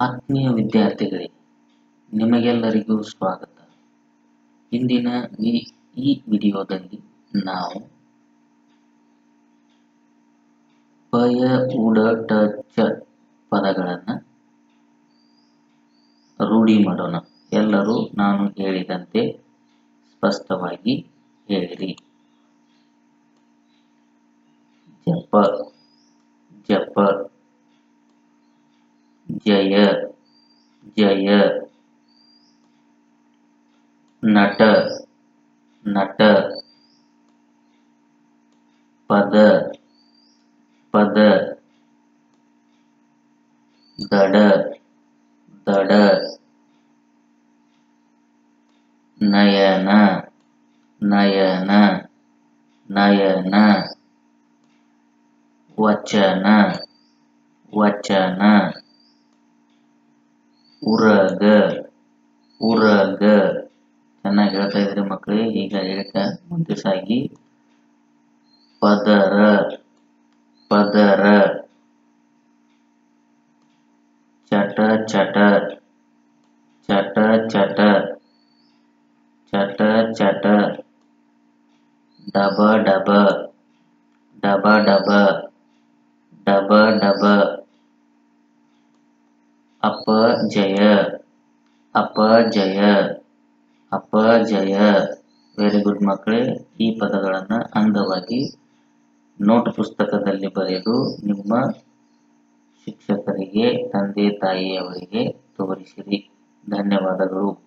ಆತ್ಮೀಯ ವಿದ್ಯಾರ್ಥಿಗಳೇ, ನಿಮಗೆಲ್ಲರಿಗೂ ಸ್ವಾಗತ. ಇಂದಿನ ಈ ಈ ವಿಡಿಯೋದಲ್ಲಿ ನಾವು ಪಯ ಉಡ ಚ ಪದಗಳನ್ನು ರೂಢಿ ಮಾಡೋಣ. ಎಲ್ಲರೂ ನಾನು ಹೇಳಿದಂತೆ ಸ್ಪಷ್ಟವಾಗಿ ಹೇಳಿರಿ. ಜಪ ಜಪ ஜெய ஜெய நட நட. பத பத. தட தட. நயன நயன நயன. வச்சன வச்சன. ಉರಗ ಉರಗ ಚೆನ್ನಾಗಿ ಹೇಳ್ತಾ ಇದ್ರಿ ಮಕ್ಕಳೇ ಈಗ ಹೇಳ್ತಾ ಮುಂದೆ ಸಾಗಿ ಪದರ ಪದರ ಚಟ ಚಟ ಚಟ ಚಟ ಚಟ ಚಟ ಡಬ ಡಬ ಡಬ ಡಬ ಡಬ ಡಬ ಅಪಜಯ ಅಪಜಯ ಅಪಜಯ ವೆರಿ ಗುಡ್ ಮಕ್ಕಳೇ, ಈ ಪದಗಳನ್ನು ಅಂದವಾಗಿ ನೋಟ್ ಪುಸ್ತಕದಲ್ಲಿ ಬರೆದು ನಿಮ್ಮ ಶಿಕ್ಷಕರಿಗೆ, ತಂದೆ ತಾಯಿಯವರಿಗೆ ತೋರಿಸಿರಿ. ಧನ್ಯವಾದಗಳು.